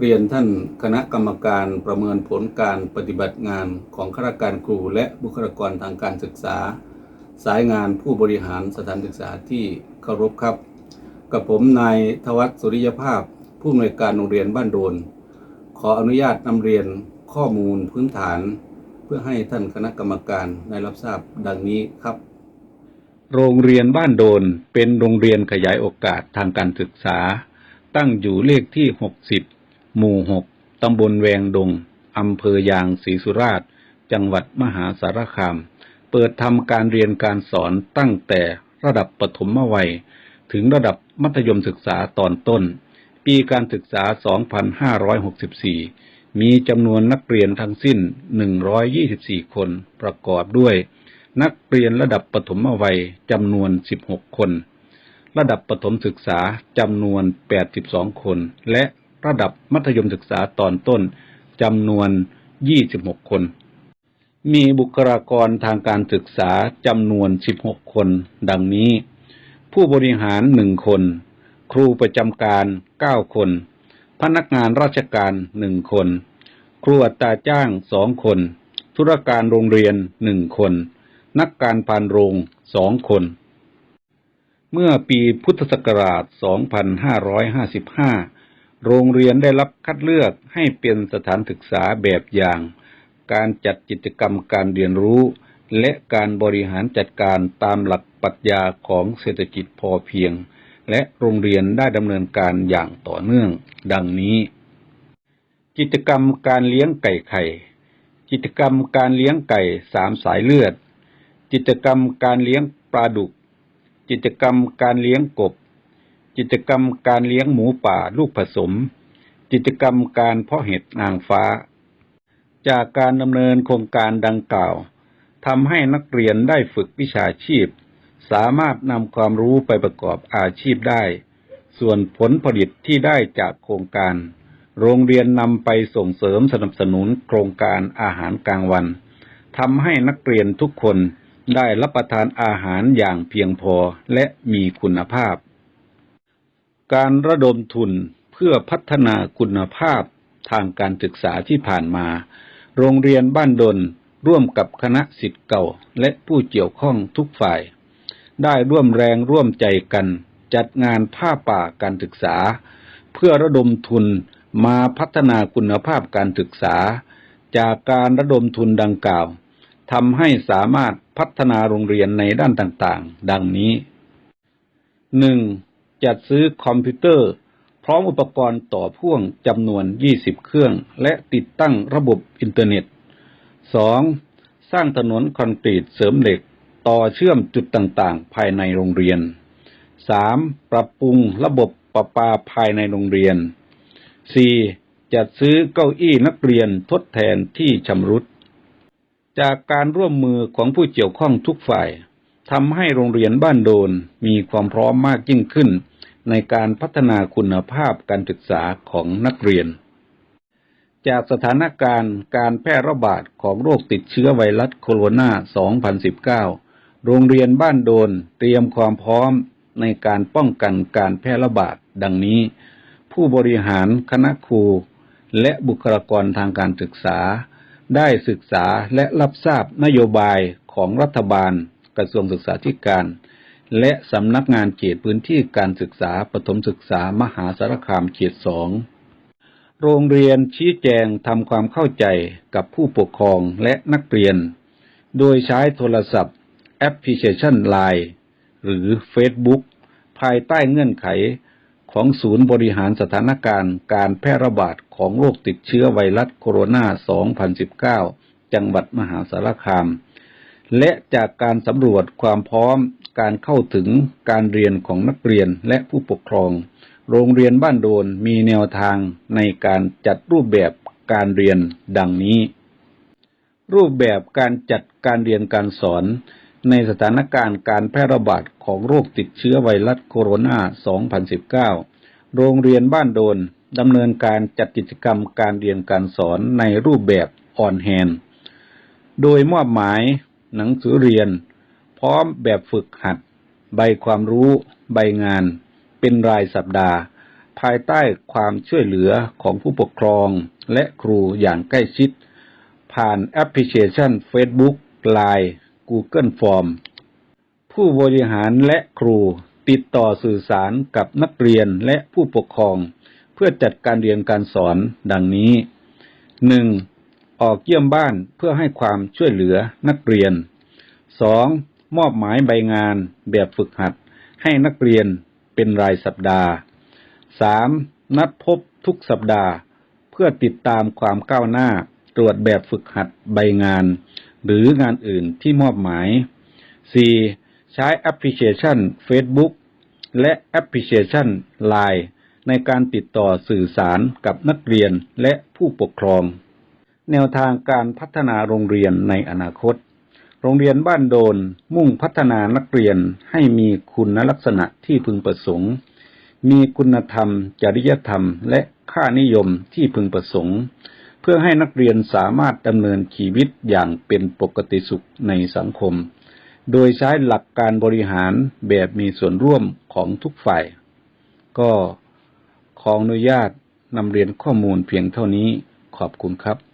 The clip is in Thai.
เรียนท่านคณะกรรมการประเมินผลการปฏิบัติงานของข้าราชการครูและบุคลากรทางการศึกษา สายงานผู้บริหารสถานศึกษาที่เคารพครับ กับผมนายทวัฒสุริยภาพ ผู้อำนวยการโรงเรียนบ้านโดน ขออนุญาตนำเรียนข้อมูลพื้นฐาน เพื่อให้ท่านคณะกรรมการได้รับทราบดังนี้ครับ โรงเรียนบ้านโดนเป็นโรงเรียนขยายโอกาสทางการศึกษา ตั้งอยู่เลขที่ 60 หมู่6ตำบลแวงดง อำเภอยางศรีสุราษฎร์ จังหวัดมหาสารคาม เปิดทำการเรียนการสอนตั้งแต่ระดับปฐมวัย ถึงระดับมัธยมศึกษาตอนต้น ปีการศึกษา 2564 มีจำนวนนักเรียนทั้งสิ้น 124 คน ประกอบด้วย นักเรียนระดับปฐมวัยจำนวน 16 คน ระดับประถมศึกษาจำนวน 82 คน และ ระดับมัธยมศึกษาตอนต้นจำนวน 26 คน มีบุคลากรทางการศึกษาจำนวน 16 คน ดังนี้ ผู้บริหาร1คน ครูประจำการ 9 คน พนักงานราชการ1คน ครูอัตราจ้าง2คน ธุรการโรงเรียน1คน นักการพานโรง2คน เมื่อปีพุทธศักราช 2555 โรงเรียนได้รับคัดเลือกให้เป็นสถานศึกษาแบบอย่าง การจัดกิจกรรมการเรียนรู้ และการบริหารจัดการตามหลักปรัชญาของเศรษฐกิจพอเพียง และโรงเรียนได้ดำเนินการอย่างต่อเนื่อง ดังนี้ กิจกรรมการเลี้ยงไก่ไข่ กิจกรรมการเลี้ยงไก่สามสายเลือด กิจกรรมการเลี้ยงปลาดุก กิจกรรมการเลี้ยงกบ กิจกรรมการเลี้ยงหมูป่าลูกผสม กิจกรรมการเพาะเห็ดนางฟ้า จากการดำเนินโครงการดังกล่าวทำให้นักเรียนได้ฝึกวิชาชีพ สามารถนำความรู้ไปประกอบอาชีพได้ ส่วนผลผลิตที่ได้จากโครงการ โรงเรียนนำไปส่งเสริมสนับสนุนโครงการอาหารกลางวันทำให้นักเรียนทุกคนได้รับประทานอาหารอย่างเพียงพอและมีคุณภาพ การระดมทุนเพื่อพัฒนาคุณภาพทางการศึกษาที่ผ่านมา โรงเรียนบ้านดนร่วมกับคณะสิทธิ์เก่าและผู้เกี่ยวข้องทุกฝ่าย ได้ร่วมแรงร่วมใจกัน จัดงานผ้าป่าการศึกษา เพื่อระดมทุนมาพัฒนาคุณภาพการศึกษา จากการระดมทุนดังกล่าวทำให้สามารถพัฒนาโรงเรียนในด้านต่างๆ ดังนี้ 1. จัดซื้อคอมพิวเตอร์ พร้อมอุปกรณ์ต่อพ่วงจำนวน 20 เครื่อง และติดตั้งระบบอินเทอร์เน็ต 2. สร้างถนนคอนกรีตเสริมเหล็ก ต่อเชื่อมจุดต่างๆ ภายในโรงเรียน 3. ปรับปรุงระบบประปาภายในโรงเรียน 4. จัดซื้อเก้าอี้นักเรียนทดแทนที่ชำรุด จากการร่วมมือของผู้เกี่ยวข้องทุกฝ่ายทำให้โรงเรียนบ้านโดนมีความพร้อมมากยิ่งขึ้น ในการพัฒนาคุณภาพการศึกษาของนักเรียน จากสถานการณ์การแพร่ระบาดของโรคติดเชื้อไวรัสโคโรนา 2019 โรงเรียนบ้านโดนเตรียมความพร้อมในการป้องกันการแพร่ระบาดดังนี้ ผู้บริหารคณะครู และบุคลากรทางการศึกษา ได้ศึกษาและรับทราบนโยบายของรัฐบาลกระทรวงศึกษาธิการ และสำนักงานเขตพื้นที่การศึกษาประถมศึกษามหาสารคามเขตสอง โรงเรียนชี้แจงทำความเข้าใจกับผู้ปกครองและนักเรียน โดยใช้โทรศัพท์ แอปพลิเคชัน Line หรือ Facebook ภายใต้เงื่อนไขของศูนย์บริหารสถานการณ์การแพร่ระบาดของโรคติดเชื้อไวรัสโคโรนา 2019 จังหวัดมหาสารคาม และจากการสำรวจความพร้อมการเข้าถึงการเรียนของนักเรียนและผู้ปกครอง โรงเรียนบ้านโดนมีแนวทางในการจัดรูปแบบการเรียนดังนี้ รูปแบบการจัดการเรียนการสอน ในสถานการณ์การแพร่ระบาดของโรคติดเชื้อไวรัสโคโรนา 2019 โรงเรียนบ้านโดนดำเนินการจัดกิจกรรมการเรียนการสอนในรูปแบบออนแฮนโดยมอบหมาย หนังสือเรียน พร้อมแบบฝึกหัด ใบความรู้ใบงาน เป็นรายสัปดาห์ ภายใต้ความช่วยเหลือของผู้ปกครองและครูอย่างใกล้ชิด ผ่านแอปพลิเคชัน Facebook Line Google Form ผู้บริหารและครูติดต่อสื่อสารกับนักเรียนและผู้ปกครอง เพื่อจัดการเรียนการสอนดังนี้ 1. ออกเยี่ยมบ้านเพื่อให้ความช่วยเหลือนักเรียน 2. มอบหมายใบงานแบบฝึกหัด ให้นักเรียนเป็นรายสัปดาห์ 3. นัดพบทุกสัปดาห์ เพื่อติดตามความก้าวหน้าตรวจแบบฝึกหัดใบงาน หรืองานอื่นที่มอบหมาย 4. ใช้แอปพลิเคชัน Facebook และแอปพลิเคชัน Line ในการติดต่อสื่อสารกับนักเรียนและผู้ปกครอง แนวทางการพัฒนาโรงเรียนในอนาคต โรงเรียนบ้านโดนมุ่งพัฒนานักเรียนให้มีคุณลักษณะที่พึงประสงค์ มีคุณธรรม จริยธรรม และค่านิยมที่พึงประสงค์ เพื่อให้นักเรียนสามารถดำเนินชีวิตอย่างเป็นปกติสุขในสังคม โดยใช้หลักการบริหารแบบมีส่วนร่วมของทุกฝ่าย ก็ขออนุญาตนำเรียนข้อมูลเพียงเท่านี้ขอบคุณครับ